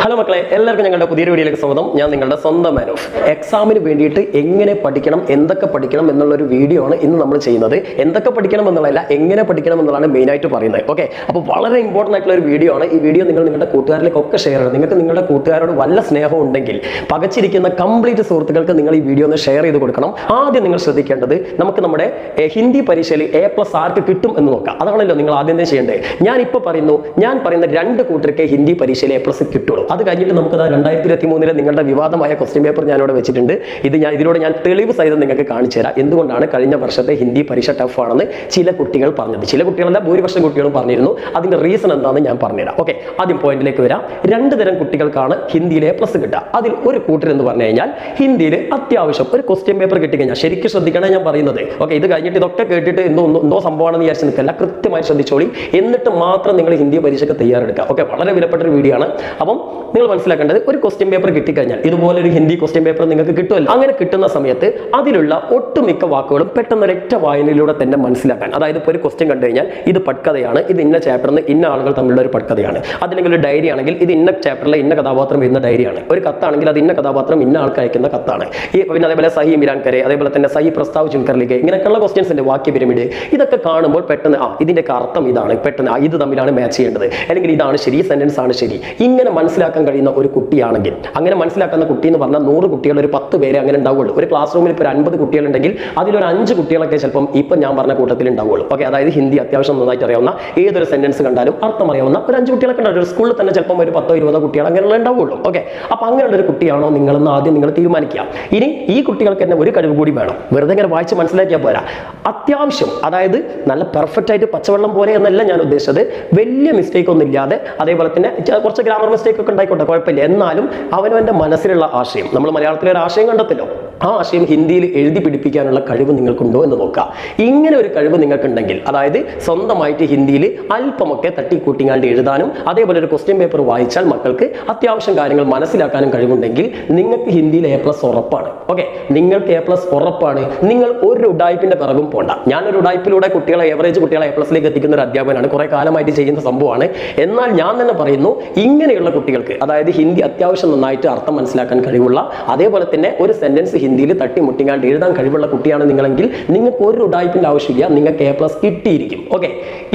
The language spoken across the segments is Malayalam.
ഹലോ മക്കളെ എല്ലാവർക്കും ഞങ്ങളുടെ പുതിയൊരു വീഡിയോയിലേക്ക് സ്വാഗതം. ഞാൻ നിങ്ങളുടെ സ്വന്തം മാനോഫ് എക്സാമിന് വേണ്ടിയിട്ട് എങ്ങനെ പഠിക്കണം എന്തൊക്കെ പഠിക്കണം എന്നുള്ള ഒരു വീഡിയോ ആണ് ഇന്ന് നമ്മൾ ചെയ്യുന്നത്. എന്തൊക്കെ പഠിക്കണം എന്നുള്ളതല്ല എങ്ങനെ പഠിക്കണം എന്നുള്ളതാണ് മെയിൻ ആയിട്ട് പറയുന്നത്. ഓക്കെ അപ്പോൾ വളരെ ഇമ്പോർട്ടന്റ് ആയിട്ടുള്ള ഒരു വീഡിയോ ആണ്. ഈ വീഡിയോ നിങ്ങൾ നിങ്ങളുടെ കൂട്ടുകാരിലേക്കൊക്കെ ഷെയർ ചെയ്യണം. നിങ്ങൾക്ക് നിങ്ങളുടെ കൂട്ടുകാരോട് വല്ല സ്നേഹം ഉണ്ടെങ്കിൽ പകച്ചിരിക്കുന്ന കംപ്ലീറ്റ് സുഹൃത്തുക്കൾക്ക് നിങ്ങൾ ഈ വീഡിയോ ഒന്ന് ഷെയർ ചെയ്ത് കൊടുക്കണം. ആദ്യം നിങ്ങൾ ശ്രദ്ധിക്കേണ്ടത് നമുക്ക് നമ്മുടെ ഹിന്ദി പരീക്ഷയിൽ എ പ്ലസ് ആർക്ക് കിട്ടും എന്ന് നോക്കാം. അതാണല്ലോ നിങ്ങൾ ആദ്യം തന്നെ ചെയ്യേണ്ടത്? ഞാൻ ഇപ്പോൾ പറയുന്നു ഞാൻ പറയുന്ന രണ്ട് കൂട്ടർക്ക് ഹിന്ദി പരീക്ഷയിൽ എ പ്ലസ് കിട്ടുള്ളൂ. അത് കഴിഞ്ഞിട്ട് നമുക്ക് രണ്ടായിരത്തി ഇരുപത്തി മൂന്നിലെ നിങ്ങളുടെ വിവാദമായ ക്വസ്റ്റ്യൻ പേപ്പർ ഞാനിവിടെ വെച്ചിട്ടുണ്ട്. ഇത് ഞാൻ ഇതിലൂടെ ഞാൻ തെളിവ് സഹിതം നിങ്ങൾക്ക് കാണിച്ചു തരാം. എന്തുകൊണ്ടാണ് കഴിഞ്ഞ വർഷത്തെ ഹിന്ദി പരീക്ഷ ടഫ് ആണെന്ന് ചില കുട്ടികൾ പറഞ്ഞത്? ചില കുട്ടികളല്ല ഭൂരിപക്ഷം കുട്ടികളും പറഞ്ഞിരുന്നു. അതിന്റെ റീസൺ എന്താണെന്ന് ഞാൻ പറഞ്ഞുതരാം. ഓക്കെ ആദ്യം പോയിന്റിലേക്ക് വരാം. രണ്ട് തരം കുട്ടികൾക്കാണ് ഹിന്ദിയിലെ പ്ലസ് കിട്ടുക. അതിൽ ഒരു കൂട്ടർ എന്ന് പറഞ്ഞു കഴിഞ്ഞാൽ ഹിന്ദിയിൽ അത്യാവശ്യം ഒരു ക്വസ്റ്റ്യൻ പേപ്പർ കിട്ടിക്കഴിഞ്ഞാൽ ശരിക്കും ശ്രദ്ധിക്കണേ ഞാൻ പറയുന്നത്. ഓക്കെ ഇത് കഴിഞ്ഞിട്ട് ഇതൊക്കെ കേട്ടിട്ട് എന്തോ എന്തോ- സംഭവമാണെന്ന് വിചാരിച്ച് നിൽക്കല്ല കൃത്യമായി ശ്രദ്ധിച്ചോളി. എന്നിട്ട് മാത്രം നിങ്ങൾ ഹിന്ദി പരീക്ഷയ്ക്ക് തയ്യാറെടുക്കുക. ഓക്കെ വളരെ വിലപ്പെട്ട ഒരു വീഡിയോ ആണ്. അപ്പം നിങ്ങൾ മനസ്സിലാക്കേണ്ടത് ഒരു ക്വസ്റ്റ്യൻ പേപ്പർ കിട്ടിക്കഴിഞ്ഞാൽ ഇതുപോലെ ഒരു ഹിന്ദി ക്വസ്റ്റ്യൻ പേപ്പർ നിങ്ങൾക്ക് കിട്ടുമല്ലോ. അങ്ങനെ കിട്ടുന്ന സമയത്ത് അതിലുള്ള ഒട്ടുമിക്ക വാക്കുകളും പെട്ടെന്ന് ഒരൊറ്റ വായനയിലൂടെ തന്നെ മനസ്സിലാക്കാൻ. അതായത് ഇപ്പോൾ ഒരു ക്വസ്റ്റ്യൻ കണ്ടു കഴിഞ്ഞാൽ ഇത് പട്കഥയാണ് ഇത് ഇന്ന ചാപ്റ്ററിൽ ഇന്ന ആളുകൾ തമ്മിലുള്ള ഒരു പട്കഥയാണ് അതിലെങ്കിൽ ഒരു ഡയറി ആണെങ്കിൽ ഇത് ഇന്ന ചാപ്റ്ററിലെ ഇന്ന കഥാപാത്രം ഇന്ന ഡയറിയാണ് ഒരു കത്താണെങ്കിൽ അത് ഇന്ന കഥാപാത്രം ഇന്ന ആൾക്ക് അയക്കുന്ന കത്താണ്. ഈ പിന്നെ അതേപോലെ സഹി മിരാൻ കരെ അതേപോലെ തന്നെ സഹി പ്രസ്താവ് ചുൻകർലിക്ക് ഇങ്ങനെയൊക്കെയുള്ള ക്വസ്റ്റ്യൻസിന്റെ വാക്യ പിരമിഡ്. ഇതൊക്കെ കാണുമ്പോൾ പെട്ടെന്ന് ആ ഇതിന്റെ അർത്ഥം ഇതാണ്. പെട്ടെന്ന് ഇത് തമ്മിലാണ് മാച്ച് ചെയ്യേണ്ടത്. അല്ലെങ്കിൽ ഇതാണ് ശരി സെന്റൻസ് ആണ് ശരി. ഇങ്ങനെ മനസ്സിലാക്കാൻ കഴിയുന്ന ഒരു കുട്ടിയാണെങ്കിൽ. അങ്ങനെ മനസ്സിലാക്കുന്ന കുട്ടി എന്ന് പറഞ്ഞാൽ നൂറ് കുട്ടികൾ ഒരു പത്ത് പേരെ അങ്ങനെ ഉണ്ടാവുള്ളൂ. ഒരു ക്ലാസ് റൂമിൽ ഇപ്പോൾ ഒരു അൻപത് കുട്ടികളുണ്ടെങ്കിൽ അതിലൊരു അഞ്ച് കുട്ടികളൊക്കെ ചിലപ്പം ഇപ്പം ഞാൻ പറഞ്ഞ കൂട്ടത്തിൽ ഉണ്ടാവുള്ളൂ. ഓക്കെ അതായത് ഹിന്ദി അത്യാവശ്യം നന്നായിട്ട് അറിയാവുന്ന ഏതൊരു സെന്റൻസ് കണ്ടാലും അർത്ഥം അറിയാവുന്ന ഒരു അഞ്ച് കുട്ടികളെ ഉണ്ടാവും. ഒരു സ്കൂളിൽ തന്നെ ചിലപ്പം ഒരു പത്തോ ഇരുപതോ കുട്ടികൾ അങ്ങനെയുള്ള ഉണ്ടാവുള്ളൂ. ഓക്കെ അപ്പം അങ്ങനെയുള്ള ഒരു കുട്ടിയാണോ നിങ്ങളെന്ന് ആദ്യം നിങ്ങൾ തീരുമാനിക്കുക. ഇനി ഈ കുട്ടികൾക്ക് തന്നെ ഒരു കഴിവ് കൂടി വേണം. വെറുതെ ഇങ്ങനെ വായിച്ച് മനസ്സിലാക്കിയാൽ പോരാ. അത്യാവശ്യം അതായത് നല്ല പെർഫെക്റ്റ് ആയിട്ട് പച്ചവെള്ളം പോലെ എന്നല്ല ഞാൻ ഉദ്ദേശിച്ചത്. വലിയ മിസ്റ്റേക്ക് ഒന്നും ഇല്ലാതെ അതേപോലെ തന്നെ കുറച്ച് ഗ്രാമർ മിസ്റ്റേക്ക് ഉണ്ടായിക്കോട്ടെ കുഴപ്പമില്ല. എന്നാലും അവനവന്റെ മനസ്സിലുള്ള ആശയം. നമ്മൾ മലയാളത്തിലെ ആശയം കണ്ടെത്തല്ലോ ആ ആശയം ഹിന്ദിയിൽ എഴുതി പിടിപ്പിക്കാനുള്ള കഴിവ് നിങ്ങൾക്കുണ്ടോ എന്ന് നോക്കുക ഇങ്ങനെ ഒരു കഴിവ് നിങ്ങൾക്കുണ്ടെങ്കിൽ അതായത് സ്വന്തമായിട്ട് ഹിന്ദിയിൽ അല്പമൊക്കെ തട്ടിക്കൂട്ടിങ്ങാണ്ട് എഴുതാനും അതേപോലെ ഒരു ക്വസ്റ്റ്യൻ പേപ്പർ വായിച്ചാൽ മക്കൾക്ക് അത്യാവശ്യം കാര്യങ്ങൾ മനസ്സിലാക്കാനും കഴിവുണ്ടെങ്കിൽ നിങ്ങൾക്ക് ഹിന്ദിയിൽ എ പ്ലസ് ഉറപ്പാണ്. ഓക്കെ നിങ്ങൾക്ക് എ പ്ലസ് ഉറപ്പാണ്. നിങ്ങൾ ഒരു ഉഡായ്പിന്റെ പിറകും പോണ്ട. ഞാനൊരു ഉഡായ്പിലൂടെ കുട്ടികളെ ഏവറേജ് കുട്ടികളെ എ പ്ലസിലേക്ക് എത്തിക്കുന്ന ഒരു അധ്യാപകനാണ്. കുറേ കാലമായിട്ട് ചെയ്യുന്ന സംഭവമാണ്. എന്നാൽ ഞാൻ തന്നെ പറയുന്നു ഇങ്ങനെയുള്ള കുട്ടികൾക്ക് അതായത് ഹിന്ദി അത്യാവശ്യം നന്നായിട്ട് അർത്ഥം മനസ്സിലാക്കാൻ കഴിവുള്ള അതേപോലെ തന്നെ ഒരു സെന്റൻസ് ഹിന്ദിയിൽ തട്ടിമുട്ടിങ്ങാണ്ട് എഴുതാൻ കഴിവുള്ള കുട്ടിയാണ് നിങ്ങളെങ്കിൽ നിങ്ങൾക്ക് ഒരു ഉടായ്പിന്റെ ആവശ്യമില്ല. നിങ്ങൾക്ക് എ പ്ലസ് കിട്ടിയിരിക്കും. ഓക്കെ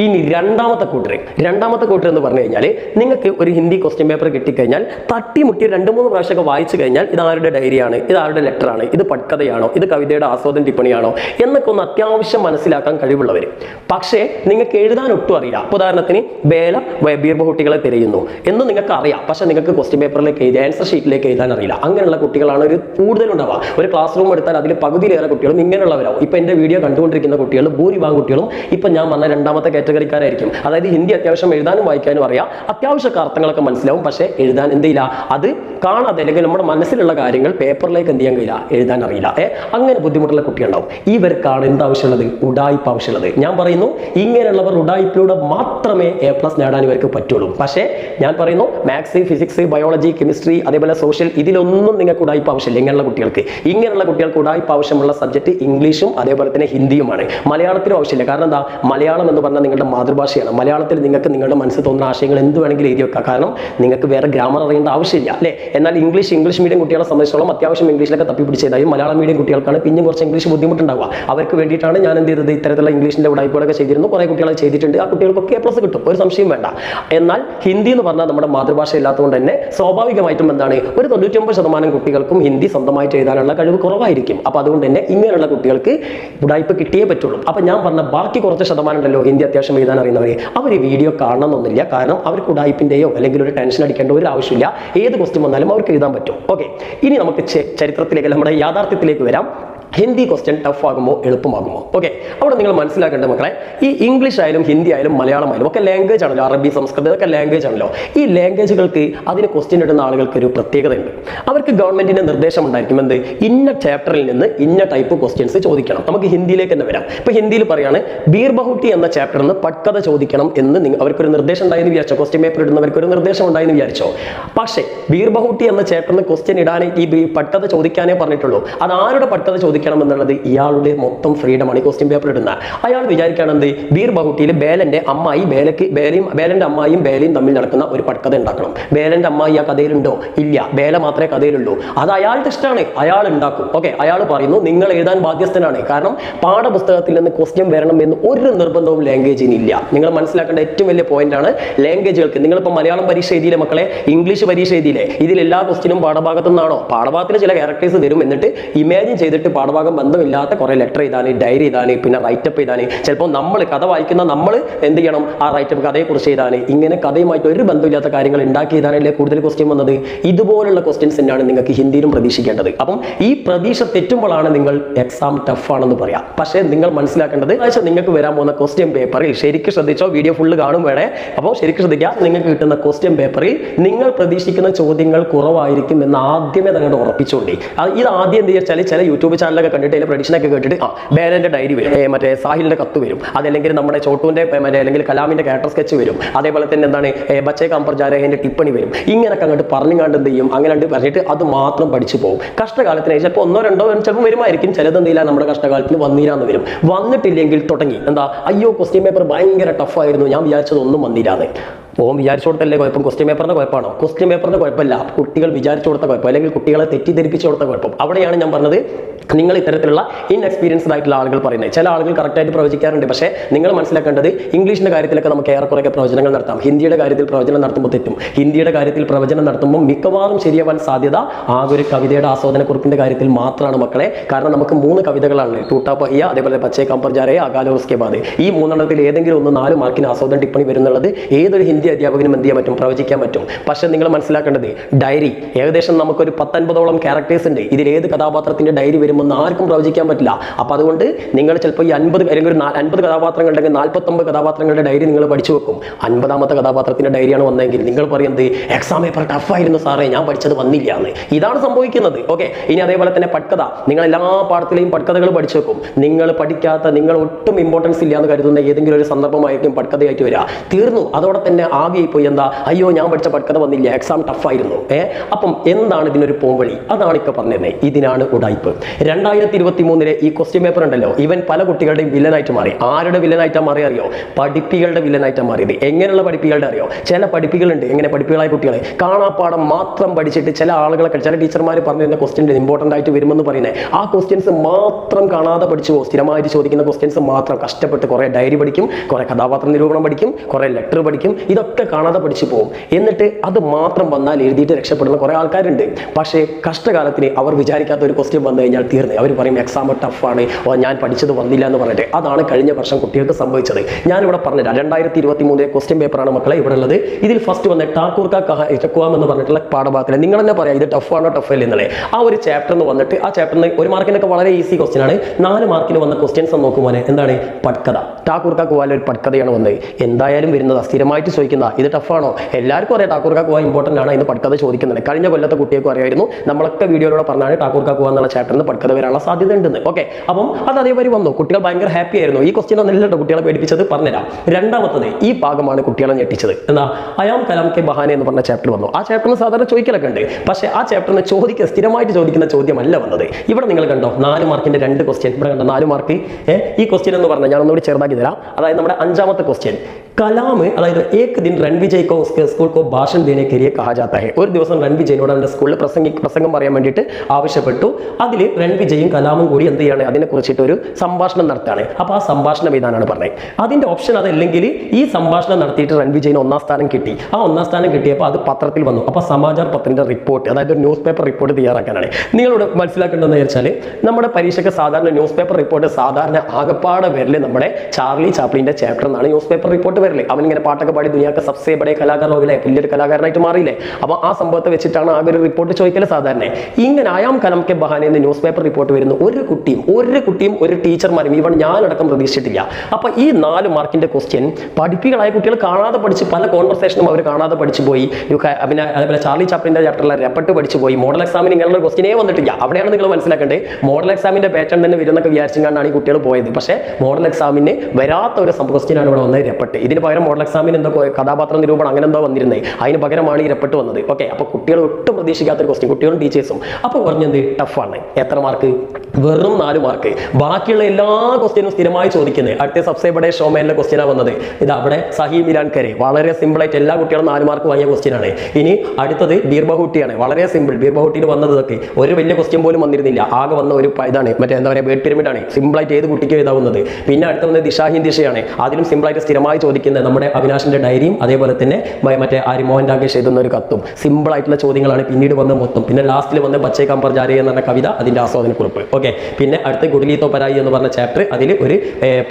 ഇനി രണ്ടാമത്തെ കൂട്ടർ രണ്ടാമത്തെ കൂട്ടർ എന്ന് പറഞ്ഞു കഴിഞ്ഞാൽ നിങ്ങൾക്ക് ഒരു ഹിന്ദി ക്വസ്റ്റ്യൻ പേപ്പർ കിട്ടിക്കഴിഞ്ഞാൽ തട്ടിമുട്ടി രണ്ട് മൂന്ന് പ്രാവശ്യമൊക്കെ വായിച്ചു കഴിഞ്ഞാൽ ഇത് ആരുടെ ഡയറിയാണ് ഇത് ആരുടെ ലെറ്ററാണ് ഇത് പട്കഥയാണോ? ഇത് കവിതയുടെ ആസ്വാദന ടിപ്പണിയാണോ? എന്നൊക്കെ ഒന്ന് അത്യാവശ്യം മനസ്സിലാക്കാൻ കഴിവുള്ളവർ. പക്ഷേ നിങ്ങൾക്ക് എഴുതാൻ ഒട്ടും അറിയില്ല. ഉദാഹരണത്തിന് വേല ബീർബഹുട്ടികളെ തിരയുന്നു എന്ന് നിങ്ങൾക്ക് അറിയാം പക്ഷെ നിങ്ങൾക്ക് ക്വസ്റ്റ്യൻ പേപ്പറിലേക്ക് എഴുതി ആൻസർ ഷീറ്റിലേക്ക് എഴുതാൻ അറിയില്ല. അങ്ങനെയുള്ള കുട്ടികളാണ് ഒരു കൂടുതലുണ്ടാവുക. ഒരു ക്ലാസ് റൂം എടുത്താൽ അതിൽ പകുതിയിലേറെ കുട്ടികളും ഇങ്ങനെയുള്ളവരാവും. ഇപ്പം എന്റെ വീഡിയോ കണ്ടുകൊണ്ടിരിക്കുന്ന കുട്ടികൾ ഭൂരിഭാഗം കുട്ടികളും ഇപ്പം ഞാൻ പറഞ്ഞ രണ്ടാമത്തെ കാറ്റഗറിക്കാരായിരിക്കും. അതായത് ഹിന്ദി അത്യാവശ്യം എഴുതാനും വായിക്കാനും അറിയാം. അത്യാവശ്യ അർത്ഥങ്ങളൊക്കെ മനസ്സിലാവും പക്ഷേ എഴുതാൻ എന്തില്ല അത് കാണാതെ അല്ലെങ്കിൽ നമ്മുടെ മനസ്സിലുള്ള കാര്യങ്ങൾ പേപ്പറിലേക്ക് എന്ത് ചെയ്യാൻ കഴിയില്ല? എഴുതാൻ അറിയില്ല. ഏ അങ്ങനെ ബുദ്ധിമുട്ടുള്ള കുട്ടികളുണ്ടാവും. ഇവർക്കാണ് എന്ത് ആവശ്യമുള്ളത്? ഉടായ്പ ആവശ്യമുള്ളത്. ഞാൻ പറയുന്നു ഇങ്ങനെയുള്ളവർ ഉടായ്പയിലൂടെ മാത്രമേ എ പ്ലസ് നേടാൻ ഇവർക്ക് പറ്റുള്ളൂ. പക്ഷേ ഞാൻ പറയുന്നു മാത്സ് ഫിസിക്സ് ബയോളജി കെമിസ്ട്രി അതേപോലെ സോഷ്യൽ ഇതിലൊന്നും നിങ്ങൾക്ക് ഉടായ്പ ആവശ്യമില്ല ഇങ്ങനെയുള്ള കുട്ടികൾക്ക്. ഇങ്ങനെയുള്ള കുട്ടികൾക്ക് ഉടായ്പ ആവശ്യമുള്ള സബ്ജക്ട് ഇംഗ്ലീഷും അതേപോലെ തന്നെ ഹിന്ദിയുമാണ്. മലയാളത്തിൽ ആവശ്യമില്ല. കാരണം എന്താ? മലയാളം എന്ന് പറഞ്ഞാൽ നിങ്ങളുടെ മാതൃഭാഷയാണ്. മലയാളത്തിൽ നിങ്ങൾക്ക് നിങ്ങളുടെ മനസ്സിൽ തോന്നുന്ന ആശയങ്ങൾ എന്ത് വേണമെങ്കിലും എഴുതി വെക്കാം. കാരണം നിങ്ങൾക്ക് വേറെ ഗ്രാമർ അറിയേണ്ട ആവശ്യമില്ല അല്ലേ? എന്നാൽ ഇംഗ്ലീഷ് ഇംഗ്ലീഷ് മീഡിയം കുട്ടികളെ സംബന്ധിച്ചോളം അത്യാവശ്യം ഇംഗ്ലീഷിലൊക്കെ തപ്പി പിടിച്ചതായും മലയാളം മീഡിയം കുട്ടികൾക്കാണ് പിന്നെയും കുറച്ച് ഇംഗ്ലീഷ് ബുദ്ധിമുട്ടുണ്ടാവുക. അവർക്ക് വേണ്ടിയിട്ടാണ് ഞാൻ എന്ത് ചെയ്തത്? ഇത്തരത്തിലുള്ള ഇംഗ്ലീഷിന്റെ ഉടായ്പകളൊക്കെ ചെയ്തിരുന്നു. കുറേ കുട്ടികൾ ചെയ്തിട്ടുണ്ട്. ആ കുട്ടികൾക്കൊക്കെ എ പ്ലസ് കിട്ടും. ഒരു സംശയം വേണ്ട. എന്നാൽ ഹിന്ദി എന്ന് പറഞ്ഞാൽ നമ്മുടെ മാതൃഭാഷ ഇല്ലാത്തതുകൊണ്ട് തന്നെ സ്വാഭാവികമായിട്ടും എന്താണ്? ഒരു തൊണ്ണൂറ്റൊമ്പത് ശതമാനം കുട്ടികൾക്കും ഹിന്ദി സ്വന്തമായിട്ട് എഴുതാനുള്ള കഴിവ് കുറവായിരിക്കും. അപ്പൊ അതുകൊണ്ട് തന്നെ ഇങ്ങനെയുള്ള കുട്ടികൾക്ക് ഉടായ്പ കിട്ടിയേ പറ്റുള്ളൂ. അപ്പൊ ഞാൻ പറഞ്ഞ ബാക്കി കുറച്ച് ശതമാനം ഉണ്ടല്ലോ ഇന്ത്യ അത്യാവശ്യം എഴുതാൻ അറിയുന്നവർ അവർ വീഡിയോ കാണണമെന്നൊന്നുമില്ല കാരണം അവർക്ക് ഉടായ്പിന്റെയോ അല്ലെങ്കിൽ ഒരു ടെൻഷൻ അടിക്കേണ്ട ഒരു ആവശ്യമില്ല. ഏത് ക്വസ്റ്റ്യൻ വന്നാലും അവർക്ക് എഴുതാൻ പറ്റും. ഓക്കെ ഇനി നമുക്ക് ചരിത്രത്തിലേക്ക് നമ്മുടെ യാഥാർത്ഥ്യത്തിലേക്ക് വരാം. ഹിന്ദി ക്വസ്റ്റ്യൻ ടഫ് ആകുമോ എളുപ്പമാകുമോ? ഓക്കെ അവിടെ നിങ്ങൾ മനസ്സിലാക്കേണ്ട മക്കളെ ഈ ഇംഗ്ലീഷ് ആയാലും ഹിന്ദി ആയാലും മലയാളം ആയാലും ഒക്കെ ലാംഗ്വേജ് ആണല്ലോ അറബി സംസ്കൃതം ഇതൊക്കെ ലാംഗ്വേജ് ആണല്ലോ. ഈ ലാംഗ്വേജുകൾക്ക് അതിന് ക്വസ്റ്റ്യൻ ഇടുന്ന ആളുകൾക്ക് ഒരു പ്രത്യേകതയുണ്ട്. അവർക്ക് ഗവൺമെന്റിന്റെ നിർദ്ദേശം ഉണ്ടായിരിക്കും എന്ത്? ഇന്ന ചാപ്റ്ററിൽ നിന്ന് ഇന്ന ടൈപ്പ് ക്വസ്റ്റ്യൻസ് ചോദിക്കണം. നമുക്ക് ഹിന്ദിയിലേക്ക് തന്നെ വരാം. ഇപ്പൊ ഹിന്ദിയിൽ പറയാണ് ബീർബഹുട്ടി എന്ന ചാപ്റ്ററിൽ നിന്ന് പട്കഥ ചോദിക്കണം എന്ന് അവർക്കൊരു നിർദ്ദേശം ഉണ്ടായെന്ന് വിചാരിച്ചോ? ക്വസ്റ്റ്യൻ പേപ്പർ ഇടുന്നവർക്ക് ഒരു നിർദ്ദേശം ഉണ്ടായെന്ന് വിചാരിച്ചോ? പക്ഷേ ബീർബഹുട്ടി എന്ന ചാപ്റ്ററിന് ക്വസ്റ്റ്യൻ ഇടാനേ ഈ പട്ടത ചോദിക്കാനേ പറഞ്ഞിട്ടുള്ളൂ. അത് ആരുടെ പട്കഥ ചോദിക്കാൻ ചോദിക്കണം എന്നുള്ളത് ഇയാളുടെ മൊത്തം ഫ്രീഡമാണ് ഈ ക്വസ്റ്റ്യൻ പേപ്പർ ഇടുന്ന. അയാൾ വിചാരിക്കുകയാണെന്ത് ബീർ ബഹുട്ടിയിൽ ബേലന്റെ അമ്മായി ബേലക്ക് ബേലയും ബേലന്റെ അമ്മായിയും ബേലയും തമ്മിൽ നടക്കുന്ന ഒരു പടക്കഥ ഉണ്ടാക്കണം. ബേലന്റെ അമ്മായി ആ കഥയിലുണ്ടോ? ഇല്ല. ബേല മാത്രമേ കഥയിലുള്ളൂ. അത് അയാളുടെ ഇഷ്ടമാണ്. അയാൾ ഉണ്ടാക്കും. ഓക്കെ അയാൾ പറയുന്നു നിങ്ങൾ എഴുതാൻ ബാധ്യസ്ഥനാണ്. കാരണം പാഠപുസ്തകത്തിൽ നിന്ന് ക്വസ്റ്റ്യൻ വരണം എന്ന് ഒരു നിർബന്ധവും ലാംഗ്വേജിന് ഇല്ല. നിങ്ങൾ മനസ്സിലാക്കേണ്ട ഏറ്റവും വലിയ പോയിന്റ് പോയിന്റാണ് ലാംഗ്വേജുകൾക്ക് നിങ്ങളിപ്പോൾ മലയാളം പരീക്ഷ എഴുതിയില്ലേ മക്കളെ? ഇംഗ്ലീഷ് പരീക്ഷ എഴുതിയില്ലേ? ഇതിൽ എല്ലാ ക്വസ്റ്റിനും പാഠഭാഗത്തു നിന്നാണോ? ചില ക്യാരക്ടേഴ്സ് തരും. എന്നിട്ട് ഇമാജിൻ ചെയ്തിട്ട് പാഠഭാഗം ബന്ധമില്ലാത്ത കുറെ ലെറ്റർ എഴുതാൻ ഡയറി എഴുതാൻ പിന്നെ റൈറ്റപ്പ് എഴുതാൻ ചിലപ്പോൾ നമ്മൾ കഥ വായിക്കുന്ന നമ്മൾ എന്ത് ചെയ്യണം? ആ റൈറ്റപ്പ് കഥയെക്കുറിച്ച് എഴുതാൻ ഇങ്ങനെ കഥയുമായിട്ട് ഒരു ബന്ധമില്ലാത്ത കാര്യങ്ങൾ ഉണ്ടാക്കി എഴുതാനല്ലേ കൂടുതൽ ക്വസ്റ്റ്യൻ വന്നത്? ഇതുപോലുള്ള ക്വസ്റ്റ്യൻസ് തന്നെയാണ് നിങ്ങൾക്ക് ഹിന്ദിയിലും പ്രതീക്ഷിക്കേണ്ടത്. അപ്പം ഈ പ്രതീക്ഷ തെറ്റുമ്പോഴാണ് നിങ്ങൾ എക്സാം ടഫ് ആണെന്ന് പറയാം. പക്ഷേ നിങ്ങൾ മനസ്സിലാക്കേണ്ടത് പക്ഷേ നിങ്ങൾക്ക് വരാൻ പോകുന്ന ക്വസ്റ്റ്യൻ പേപ്പറിൽ ശരിക്കും ശ്രദ്ധിച്ചോ? വീഡിയോ ഫുള്ള് കാണും വേണേ. അപ്പോൾ ശരിക്കും ശ്രദ്ധിക്കുക നിങ്ങൾക്ക് കിട്ടുന്ന ക്വസ്റ്റ്യൻ പേപ്പറിൽ നിങ്ങൾ പ്രതീക്ഷിക്കുന്ന ചോദ്യങ്ങൾ കുറവായിരിക്കും എന്ന് ആദ്യമേ തന്നെ ഉറപ്പിച്ചുകൊണ്ടേ. ഇത് ആദ്യം എന്ത് വെച്ചാൽ ചില യൂട്യൂബ് ചാനലൊക്കെ കണ്ടിട്ട് അതിൽ പ്രഡിഷനൊക്കെ കേട്ടിട്ട് ആ ഡയറി വരും. മറ്റേ സാഹിലിന്റെ കത്ത് വരും. അതല്ലെങ്കിൽ നമ്മുടെ ചോട്ടുവിന്റെ മറ്റേ അല്ലെങ്കിൽ കലാമിന്റെ ക്യാരക്ടർ സ്കെച്ച് വരും. അതേപോലെ തന്നെ എന്താണ് ബച്ചേ കമ്പർ ജാരേഹിന്റെ ടിപ്പണി വരും. ഇങ്ങനെയൊക്കെ അങ്ങോട്ട് പറഞ്ഞു കണ്ട് എന്ത് ചെയ്യും? അങ്ങനെ കണ്ട് പറഞ്ഞിട്ട് അത് മാത്രം പഠിച്ചു പോകും. കഷ്ടകാലത്തിന് ചിലപ്പോൾ ഒന്നോ രണ്ടോ ചിലപ്പോൾ വരുമായിരിക്കും. ചിലത് എന്തില്ല നമ്മുടെ കഷ്ടകാലത്തിൽ വന്നിരാന്ന് വരും. വന്നിട്ടില്ലെങ്കിൽ തുടങ്ങി. എന്താ അയ്യോ ക്വസ്റ്റ്യൻ പേപ്പർ ഭയങ്കര ടഫായിരുന്നു ഞാൻ വിചാരിച്ചതൊന്നും വന്നിരാന്ന് ഓം വിചാരിച്ചു കൊടുത്തല്ലേ കുഴപ്പം? ക്വസ്റ്റ്യൻ പേപ്പറിന് കുഴപ്പമാണോ? ക്വസ്റ്റ്യൻ പേപ്പറിന് കുഴപ്പമില്ല. കുട്ടികൾ വിചാരിച്ചു കൊടുത്ത കുഴപ്പം. അല്ലെങ്കിൽ കുട്ടികളെ തെറ്റിദ്ധരിപ്പിച്ചു കൊടുത്ത കുഴപ്പം. അവിടെയാണ് ഞാൻ പറഞ്ഞത് നിങ്ങൾ ഇത്തരത്തിലുള്ള ഇൻഎക്സ്പീരിയൻസ്ഡ് ആയിട്ടുള്ള ആളുകൾ പറയുന്നത്. ചില ആളുകൾ കറക്റ്റായിട്ട് പ്രവചിക്കാറുണ്ട്. പക്ഷേ നിങ്ങൾ മനസ്സിലാക്കേണ്ടത് ഇംഗ്ലീഷിന്റെ കാര്യത്തിലൊക്കെ നമുക്ക് ഏറെക്കുറെയൊക്കെ പ്രവചനങ്ങൾ നടത്താം. ഹിന്ദിയുടെ കാര്യത്തിൽ പ്രവചനം നടത്തുമ്പോൾ തെറ്റും. ഹിന്ദിയുടെ കാര്യത്തിൽ പ്രവചനം നടത്തുമ്പോൾ മിക്കവാറും ശരിയാവാൻ സാധ്യത ആ ഒരു കവിതയുടെ ആസ്വാദനക്കുറിപ്പിന്റെ കാര്യത്തിൽ മാത്രമാണ് മക്കളെ. കാരണം നമുക്ക് മൂന്ന് കവിതകളാണ് ടൂട്ടാ പഹിയ അതേപോലെ പച്ചേ കമ്പർജാരയ അകാലോസ്കെ ബാദ്. ഈ മൂന്നെണ്ണത്തിൽ ഏതെങ്കിലും ഒന്ന് നാല് മാർക്കിന് ആസ്വാദന ടിപ്പണി വരുന്നുള്ളത് ഏതൊരു ഹിന്ദി അധ്യാപകനും എന്ത് ചെയ്യാൻ പറ്റും? പ്രവചിക്കാൻ പറ്റും. പക്ഷേ നിങ്ങൾ മനസ്സിലാക്കേണ്ടത് ഡയറി ഏകദേശം നമുക്കൊരു പത്തൊൻപതോളം ക്യാരക്ടേഴ്സ് ഉണ്ട്. ഇതിൽ ഏത് കഥാപാത്രത്തിന്റെ ഡയറി വരുമെന്ന് ആർക്കും പ്രവചിക്കാൻ പറ്റില്ല. അപ്പോൾ അതുകൊണ്ട് നിങ്ങൾ ചിലപ്പോൾ ഈ അൻപത് അല്ലെങ്കിൽ ഒരു അൻപത് കഥാപാത്രങ്ങൾ ഉണ്ടെങ്കിൽ നാൽപ്പത്തൊമ്പത് കഥാപാത്രങ്ങളുടെ ഡയറി നിങ്ങൾ പഠിച്ചു വെക്കും. അൻപതാമത്തെ കഥാപാത്രത്തിന്റെ ഡയറിയാണ് വന്നതെങ്കിൽ നിങ്ങൾ പറയുന്നത് എക്സാം പേപ്പർ ടഫായിരുന്നു സാറേ ഞാൻ പഠിച്ചത് വന്നില്ല എന്ന്. ഇതാണ് സംഭവിക്കുന്നത്. ഓക്കെ? ഇനി അതേപോലെ തന്നെ പട്കഥ നിങ്ങൾ എല്ലാ പാഠത്തിലെയും പട്കഥകൾ പഠിച്ചു വെക്കും. നിങ്ങൾ പഠിക്കാത്ത നിങ്ങൾ ഒട്ടും ഇമ്പോർട്ടൻസ് ഇല്ല എന്ന് കരുതുന്ന ഏതെങ്കിലും ഒരു സന്ദർഭമായിരിക്കും പട്കഥയായിട്ട് വരിക. തീർന്നു. അതോടെ തന്നെ പോയി എന്താ? അയ്യോ ഞാൻ പഠിച്ച പഠിക്കഥ വന്നില്ല? എക്സാം ടഫായിരുന്നു ഏ? അപ്പം എന്താണ് ഇതിനൊരു പോംവഴി? അതാണ് ഇപ്പോൾ പറഞ്ഞിരുന്നത് ഇതിനാണ് ഉടായ്പ്. രണ്ടായിരത്തി ഇരുപത്തി മൂന്നിലെ ഈ ക്വസ്റ്റ്യൻ പേപ്പർ ഉണ്ടല്ലോ ഇവൻ പല കുട്ടികളുടെയും വില്ലനായിട്ട് മാറി. ആരുടെ വില്ലനായിട്ടാ മാറി അറിയോ? പഠിപ്പികളുടെ വില്ലനായിട്ടാ മാറിയത്. എങ്ങനെയുള്ള പഠിപ്പികളുടെ അറിയോ? ചില പഠിപ്പികളുണ്ട്. എങ്ങനെ പഠിപ്പികളായ കുട്ടികളെ? കാണാപ്പാടം മാത്രം പഠിച്ചിട്ട് ചില ആളുകളെ ചില ടീച്ചർമാർ പറഞ്ഞിരുന്ന ക്വസ്റ്റ്യൻ ഇമ്പോർട്ടന്റ് ആയിട്ട് വരുമെന്ന് പറയുന്നത് ആ ക്വസ്റ്റ്യൻസ് മാത്രം കാണാതെ പഠിച്ചു പോകും സ്ഥിരമായിട്ട് ചോദിക്കുന്ന ക്വസ്റ്റ്യൻസ് മാത്രം കഷ്ടപ്പെട്ട് കുറേ ഡയറി പഠിക്കും കുറേ കഥാപാത്ര നിരൂപണം പഠിക്കും കുറേ ലെറ്റർ പഠിക്കും. ഇതൊക്കെ കാണാതെ പഠിച്ചു പോകും എന്നിട്ട് അത് മാത്രം വന്നാൽ എഴുതിയിട്ട് രക്ഷപ്പെടുന്ന കുറേ ആൾക്കാരുണ്ട്. പക്ഷേ കഷ്ടകാലത്തിന് അവർ വിചാരിക്കാത്ത ഒരു ക്വസ്റ്റ്യൻ വന്നു കഴിഞ്ഞാൽ തീർന്നു. അവർ പറയും എക്സാം ടഫാണ് ഞാൻ പഠിച്ചത് വന്നില്ല എന്ന് പറഞ്ഞിട്ട്. അതാണ് കഴിഞ്ഞ വർഷം കുട്ടികൾക്ക് സംഭവിച്ചത്. ഞാനിവിടെ പറഞ്ഞില്ല രണ്ടായിരത്തി ഇരുപത്തി മൂന്നിലെ ക്വസ്റ്റ്യൻ പേപ്പറാണ് മക്കളെ ഇവിടെ ഉള്ളത്. ഇതിൽ ഫസ്റ്റ് വന്ന ടാക്കൂർ കാ കഹ എന്ന് പറഞ്ഞിട്ടുള്ള പാഠഭാഗത്തിൽ നിങ്ങൾ തന്നെ പറയാം ഇത് ടഫാണോ ടഫ് അല്ലേ എന്നുള്ളത് ആ ഒരു ചാപ്റ്റർ എന്ന് വന്നിട്ട് ആ ചാപ്റ്ററിന് ഒരു മാർക്കിനൊക്കെ വളരെ ഈസി ക്വസ്റ്റ്യൻ ആണ്. നാല് മാർക്കിന് വന്ന ക്വസ്റ്റ്യൻസ് നോക്കുമ്പോൾ എന്താണ്? പട്കഥ. ടാക്കൂർ കാ കുവാല ഒരു പട്കഥയാണ് വന്നത്. എന്തായാലും വരുന്നത് സ്ഥിരമായിട്ട് ചോദിക്കുന്ന ഇത് ടഫാണോ എല്ലാവർക്കും അറിയാം ടാക്കൂർ കാക്കുവ ഇമ്പോർട്ടന്റ് ആണ് ഇന്ന് പട്കഥ ചോദിക്കുന്നത് കഴിഞ്ഞ കൊല്ലത്തെ കുട്ടിയൊക്കെ അറിയായിരുന്നു നമ്മളൊക്കെ വീഡിയോയിലൂടെ പറഞ്ഞാണ് ടാക്കൂർ കാക്കുവ കുവ എന്നുള്ള ചാപ്റ്ററിന് പഠിക്കാതെ വരാനുള്ള സാധ്യത ഉണ്ടെന്ന് ഓക്കെ അപ്പം അത് അതേപോലെ വന്നു. കുട്ടികൾ ഭയങ്കര ഹാപ്പി ആയിരുന്നു. ഈ ക്വസ്റ്റ്യൻ ഒന്നും ഇല്ലട്ടോ കുട്ടികളെ പേടിപ്പിച്ചത്. പറഞ്ഞുതരാം. രണ്ടാമത്തത് ഈ ഭാഗമാണ് കുട്ടികളെ ഞെട്ടിച്ചത്. എന്നാ അയാം കലാം കെ ബഹാനെ എന്ന് പറഞ്ഞ ചാപ്റ്റർ വന്നു. ആ ചാപ്റ്ററിന് സാധാരണ ചോദിക്കലൊക്കെ ഉണ്ട്. പക്ഷേ ആ ചാപ്റ്ററിന് ചോദിക്കുക സ്ഥിരമായിട്ട് ചോദിക്കുന്ന ചോദ്യമല്ല വന്നത്. ഇവിടെ നിങ്ങൾ കണ്ടോ നാല് മാർക്കിന്റെ രണ്ട് ക്വസ്റ്റ്യൻ ഇവിടെ കണ്ടോ നാല് മാർക്ക്. ഈ ക്വസ്റ്റ്യൻ എന്ന് പറഞ്ഞാൽ ഞാൻ ഒന്നുകൂടി ചെറുതാക്കി തരാം. അതായത് നമ്മുടെ അഞ്ചാമത്തെ ക്വസ്റ്റ്യൻ കലാമ് അതായത് ഏക് ദിൻ രൺവിജയ്ക്കോ കോ സ്കൂൾ കോ ഭാഷൻ ദേനെ കരിയെ കഹാ ഒരു ദിവസം രൺവിജയനോട് അവന്റെ സ്കൂളിൽ പ്രസംഗി പ്രസംഗം പറയാൻ വേണ്ടിയിട്ട് ആവശ്യപ്പെട്ടു. അതിൽ രൺവിജയും കലാമും കൂടി എന്ത് ചെയ്യാണ് അതിനെക്കുറിച്ചിട്ട് ഒരു സംഭാഷണം നടത്തുകയാണ്. അപ്പോൾ ആ സംഭാഷണം ഇതാനാണ് പറഞ്ഞത്. അതിന്റെ ഓപ്ഷൻ അതല്ലെങ്കിൽ ഈ സംഭാഷണം നടത്തിയിട്ട് രൺവിജയൻ ഒന്നാം സ്ഥാനം കിട്ടി. ആ ഒന്നാം സ്ഥാനം കിട്ടിയപ്പോൾ അത് പത്രത്തിൽ വന്നു. അപ്പോൾ സമാചാർ പത്രത്തിന്റെ റിപ്പോർട്ട് അതായത് ഒരു ന്യൂസ് പേപ്പർ റിപ്പോർട്ട് തയ്യാറാക്കാനാണ്. നിങ്ങളോട് മനസ്സിലാക്കേണ്ടതെന്ന് വെച്ചാൽ നമ്മുടെ പരീക്ഷയ്ക്ക് സാധാരണ ന്യൂസ് പേപ്പർ റിപ്പോർട്ട് സാധാരണ ആകപ്പാട് വരൽ നമ്മുടെ ചാർലി ചാപ്ലിന്റെ ചാപ്റ്റർ എന്നാണ് ന്യൂസ് പേപ്പർ റിപ്പോർട്ട് വരൽ അവൻ ഇങ്ങനെ പാട്ടൊക്കെ പാടി ദുനിയാക്ക് സബ്സേ ബഡേ കലാകാരനാവില്ലേ? വലിയൊരു കലാകാരനായിട്ട് മാറിയില്ലേ? അപ്പോൾ ആ സംഭവത്തെ വെച്ചിട്ടാണ് ആ ഒരു റിപ്പോർട്ട് ചോദിക്കൽ സാധാരണ. ഇങ്ങനെ ആയാം കലം കെ ബഹാനെ എന്ന് ന്യൂസ് പേപ്പർ റിപ്പോർട്ട് വരുന്ന. ഒരു കുട്ടിയും ഒരു കുട്ടിയും ഒരു ടീച്ചർമാരും ഇവൻ ഞാനടക്കം പ്രതീക്ഷിച്ചിട്ടില്ല. അപ്പോൾ ഈ നാല് മാർക്കിന്റെ ക്വസ്റ്റ്യൻ പഠിപ്പികളായ കുട്ടികൾ കാണാതെ പഠിച്ച് പല കോൺവെർസേഷനും അവർ കാണാതെ പഠിച്ചു പോയി. അതേപോലെ ചാർലി ചാപ്ലിന്റെ ചാപ്റ്ററിലെ റെപ്പട്ട് പഠിച്ചു പോയി. മോഡൽ എക്സാമിന് ഇങ്ങനെയുള്ള ക്വസ്റ്റിനേ വന്നിട്ടില്ല. അവിടെയാണ് നിങ്ങൾ മനസ്സിലാക്കേണ്ടത്. മോഡൽ എക്സാമിന്റെ പാറ്റേൺ തന്നെ വരുന്നൊക്കെ വിചാരിച്ചാണ് ഈ കുട്ടികൾ പോയത്. പക്ഷേ മോഡൽ എക്സാമിന് വരാത്ത ഒരു ക്വസ്റ്റ്യനാണ് ഇവിടെ വന്നത് രപ്പട്ട്. ഇതിന് പകരം മോഡൽ എക്സാമിന് എന്തോ കഥാപാത്ര നിരൂപണം അങ്ങനെ എന്തോ വന്നിരുന്നേ. അതിന് പകരമാണ് ഈ രപ്പെട്ട് വന്നത്. ഓക്കെ അപ്പോൾ കുട്ടികൾ ഒട്ടും പ്രതീക്ഷിക്കാത്ത ഒരു ക്വസ്റ്റ്യൻ കുട്ടികളും ടീച്ചേഴ്സും അപ്പോൾ പറഞ്ഞത് ടഫാണ് എത്ര മാർക്ക് വെറും നാല് മാർക്ക് ബാക്കിയുള്ള എല്ലാ ക്വസ്റ്റ്യനും സ്ഥിരമായി ചോദിക്കുന്നത് അടുത്ത സബ്സൈബഡേ ഷോമേനിലെ ക്വസ്റ്റ്യനാണ് വന്നത്. ഇത് അവിടെ സഹി മിലാൻ കരെ വളരെ സിമ്പിൾ ആയിട്ട് എല്ലാ കുട്ടികളും നാല് മാർക്ക് വാങ്ങിയ ക്വസ്റ്റ്യനാണ് ഇനി അടുത്തത് ബീർബഹുട്ടിയാണ്. വളരെ സിമ്പിൾ ബീർബഹുട്ടിയിൽ വന്നത് ഇതൊക്കെ ഒരു വലിയ ക്വസ്റ്റ്യൻ പോലും വന്നിരുന്നില്ല. ആകെ വന്ന ഒരു ഇതാണ്. മറ്റേ എന്താ പറയുക ബേഡ് പിരമിഡാണ് സിമ്പിളായിട്ട് ഏത് കുട്ടിക്കും എഴുതാവുന്നത്. പിന്നെ അടുത്ത വന്നത് ദിശാഹിൻ ദിശയാണ്. അതിലും സിമ്പിൾ ആയിട്ട് സ്ഥിരമായി ചോദിക്കുന്നത് നമ്മുടെ അവിനാശിന്റെ ഡയറിയും അതേപോലെ തന്നെ മറ്റേ മറ്റേ ആര്യമോഹൻ രാകേഷ് എഴുതുന്ന ഒരു കത്തും. സിമ്പിൾ ആയിട്ടുള്ള ചോദ്യങ്ങളാണ് പിന്നീട് വന്ന മൊത്തം. പിന്നെ ലാസ്റ്റിൽ വന്ന ബച്ചേ കമ്പർ ജാരി എന്ന് പറഞ്ഞ കവിത അതിന്റെ ആസ്വാദനക്കുറിപ്പ്. ഓക്കെ പിന്നെ അടുത്ത ഗുഡലീത്തോ പരായി എന്ന് പറഞ്ഞ ചാപ്റ്റർ അതിൽ ഒരു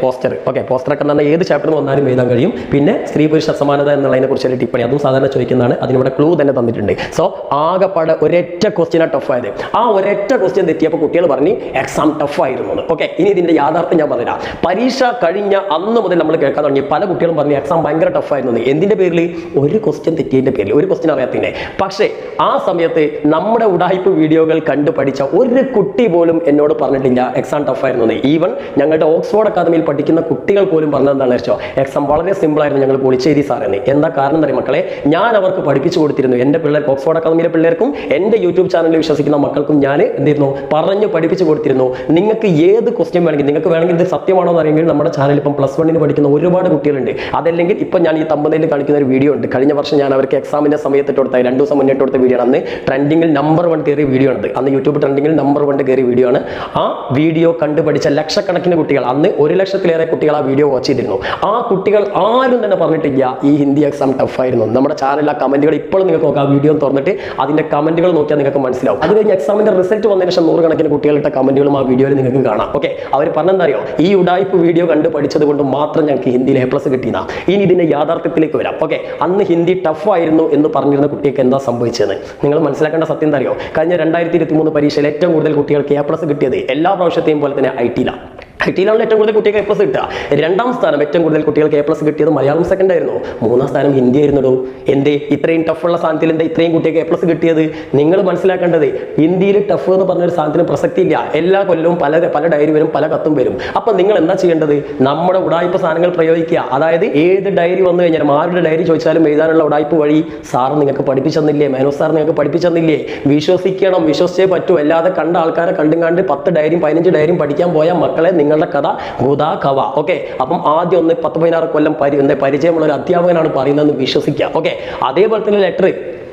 പോസ്റ്റർ ഓക്കെ പോസ്റ്റർ ഒക്കെ എന്ന് പറഞ്ഞാൽ ഏത് ചാപ്റ്റർ വന്നാലും എഴുതാൻ കഴിയും. പിന്നെ സ്ത്രീ പുരുഷ സമാനത എന്നുള്ളതിനെ കുറിച്ചൊരു ടിപ്പണി. അതും സാധാരണ ചോദിക്കുന്നതാണ്. അതിനിവിടെ ക്ലൂ തന്നെ തന്നിട്ടുണ്ട്. സോ ആകെപ്പാടെ ഒരൊറ്റ ടഫ് ആയത്. ആ ഒരൊറ്റ ക്വസ്റ്റ്യൻ തെറ്റിയപ്പോൾ കുട്ടികൾ പറഞ്ഞ് എക്സാം ടഫ് ആയിരുന്നു ഓക്കെ ഇനി ഇതിന്റെ യാഥാർത്ഥ്യം ഞാൻ പറഞ്ഞുതരാം. പരീക്ഷ കഴിഞ്ഞ അന്ന് മുതൽ നമ്മൾ കേൾക്കാൻ തുടങ്ങി. പല കുട്ടികളും പറഞ്ഞു എക്സാം ഭയങ്കര ടഫായിരുന്നു എന്തിന്റെ പേരിൽ ഒരു ക്വസ്റ്റ്യൻ തെറ്റിയതിന്റെ പേരിൽ ഒരു ക്വസ്റ്റ്യൻ അറിയാത്തതിന്റെ പക്ഷേ ആ സമയത്ത് നമ്മുടെ ഉടായ്പ വീഡിയോകൾ കണ്ടു പഠിച്ച ഒരു കുട്ടി പോലും എന്നോട് പറഞ്ഞിട്ടില്ല എക്സാം ടഫായിരുന്നു ഈവൻ ഞങ്ങളുടെ ഓക്സ്ഫോർഡ് അക്കാദമിയിൽ പഠിക്കുന്ന കുട്ടികൾ പോലും പറഞ്ഞതെന്താണ് വെച്ചോ? എക്സാം വളരെ സിമ്പിൾ ആയിരുന്നു ഞങ്ങൾ പൊളിച്ചേരി സാറെന്ന് എന്താ കാരണം എന്താ മക്കളെ? ഞാൻ അവർക്ക് പഠിപ്പിച്ചു കൊടുത്തിരുന്നു. എന്റെ പിള്ളേർക്ക് ഓക്സ്ഫോർഡ് അക്കാദമിയിലെ പിള്ളേർക്കും എന്റെ യൂട്യൂബ് ചാനലിൽ വിശ്വസിക്കുന്ന മക്കൾക്കും ഞാൻ എന്തിരുന്നു പറഞ്ഞു പഠിപ്പിച്ചു കൊടുത്തിരുന്നു. നിങ്ങൾക്ക് ഏത് ക്വസ്റ്റ്യൻ വേണമെങ്കിൽ നിങ്ങൾക്ക് വേണമെങ്കിൽ ഇത് സത്യമാണോ എന്ന് അറിയെങ്കിൽ നമ്മുടെ ചാനലിൽ ഇപ്പം പ്ലസ് വണ്ണിന് പഠിക്കുന്ന ഒരുപാട് കുട്ടികളുണ്ട്. അതല്ലെങ്കിൽ ഇപ്പം ഞാൻ ഈ തമ്പനയിൽ കാണിക്കുന്ന ഒരു വീഡിയോ ഉണ്ട്. കഴിഞ്ഞ വർഷം ഞാൻ അവർക്ക് എക്സാമിന്റെ സമയത്ത് കൊടുത്ത രണ്ട് ദിവസം മുന്നേ കൊടുത്ത വീഡിയോ ആണ്. അന്ന് ട്രെൻഡിങ്ങിൽ നമ്പർ വൺ കയറിയ വീഡിയോ ഉണ്ട് അന്ന് യൂട്യൂബ് ട്രെൻഡിങ്ങിൽ നമ്പർ വൺ കയറിയ വീഡിയോ ആണ്. ആ വീഡിയോ കണ്ടു പഠിച്ച ലക്ഷക്കണക്കിന് കുട്ടികൾ അന്ന് ഒരു ലക്ഷത്തിലേറെ കുട്ടികൾ ആ വീഡിയോ വാച്ച് ചെയ്തിരുന്നു. ആ കുട്ടികൾ ആരും തന്നെ പറഞ്ഞിട്ടില്ല ഈ ഹിന്ദി എക്സാം ടഫായിരുന്നു നമ്മുടെ ചാനലിൽ ആ കമന്റുകൾ ഇപ്പോഴും നിങ്ങൾക്ക് നോക്കാം. ആ വീഡിയോ തുറന്നിട്ട് അതിന്റെ കമന്റുകൾ നോക്കിയാൽ നിങ്ങൾക്ക് മനസ്സിലാവും. അത് കഴിഞ്ഞ് എക്സാമിന്റെ റിസൾട്ട് വന്നതിന് ശേഷം നൂറുകണക്കിന് കുട്ടികളുടെ കമന്റുകളും ആ വീഡിയോയിൽ നിങ്ങൾക്ക് കാണാം. ഓക്കെ അവർ പറഞ്ഞെന്താ അറിയോ? ഈ ഉടായ്പ വീഡിയോ കണ്ട് പഠിച്ചത് കൊണ്ട് മാത്രം ഞങ്ങൾക്ക് ഹിന്ദിയിൽ എ പ്ലസ് കിട്ടിയതാ ഇനി ഇതിന്റെ യാഥാർത്ഥ്യത്തിലേക്ക് വരാം. ഓക്കെ അന്ന് ഹിന്ദി ടഫ് ആയിരുന്നു എന്ന് പറഞ്ഞിരുന്ന കുട്ടിക്ക് എന്താ സംഭവിച്ചത്? നിങ്ങൾ മനസ്സിലാക്കേണ്ട സത്യം അറിയോ? കഴിഞ്ഞ രണ്ടായിരത്തി ഇരുപത്തി മൂന്ന് പരീക്ഷയിൽ ഏറ്റവും കൂടുതൽ കുട്ടികൾക്ക് എ പ്ലസ് കിട്ടിയത് എല്ലാ പ്രാവശ്യത്തെയും പോലെ തന്നെ ഐ ടിയിലാണ് ടിയിലാണ് ഏറ്റവും കൂടുതൽ കുട്ടികൾക്ക് എ പ്ലസ് കിട്ടുക. രണ്ടാം സ്ഥാനം ഏറ്റവും കൂടുതൽ കുട്ടികൾക്ക് എ പ്ലസ് കിട്ടിയത് മലയാളം സെക്കൻഡ് ആയിരുന്നു. മൂന്നാം സ്ഥാനം ഹിന്ദി ആയിരുന്നടോ? എന്തേ? ഇത്രയും ടഫുള്ള സാധനത്തിൽ എന്താ ഇത്രയും കുട്ടികൾക്ക് എ പ്ലസ് കിട്ടിയത്? നിങ്ങൾ മനസ്സിലാക്കേണ്ടത് ഹിന്ദിയിൽ ടഫ് എന്ന് പറഞ്ഞൊരു സാധനത്തിന് പ്രസക്തി ഇല്ല. എല്ലാ കൊല്ലവും പല പല ഡയറി വരും പല കത്തും വരും. അപ്പം നിങ്ങൾ എന്താ ചെയ്യേണ്ടത്? നമ്മുടെ ഉടായ്പ സാധനങ്ങൾ പ്രയോഗിക്കുക. അതായത് ഏത് ഡയറി വന്നു കഴിഞ്ഞാലും ആരുടെ ഡയറി ചോദിച്ചാലും എഴുതാനുള്ള ഉടായ്പ വഴി സാർ നിങ്ങൾക്ക് പഠിപ്പിച്ചെന്നില്ലേ മേനോ സാർ നിങ്ങൾക്ക് പഠിപ്പിച്ചെന്നില്ലേ വിശ്വസിക്കണം വിശ്വസിച്ചേ പറ്റൂ. അല്ലാതെ കണ്ട ആൾക്കാരെ കണ്ടും കണ്ട് പത്ത് ഡയറിയും പതിനഞ്ച് ഡയറിയും പഠിക്കാൻ പോയ മക്കളെ നിങ്ങളുടെ കഥ ഗുദാ കവ. ഓക്കെ? അപ്പം ആദ്യം ഒന്ന് പത്ത് പതിനാറ് കൊല്ലം പരി പരിചയമുള്ള ഒരു അധ്യാപകനാണ് പറയുന്നതെന്ന് വിശ്വസിക്കുക ഓക്കെ? അതേപോലെ തന്നെ ലെറ്റർ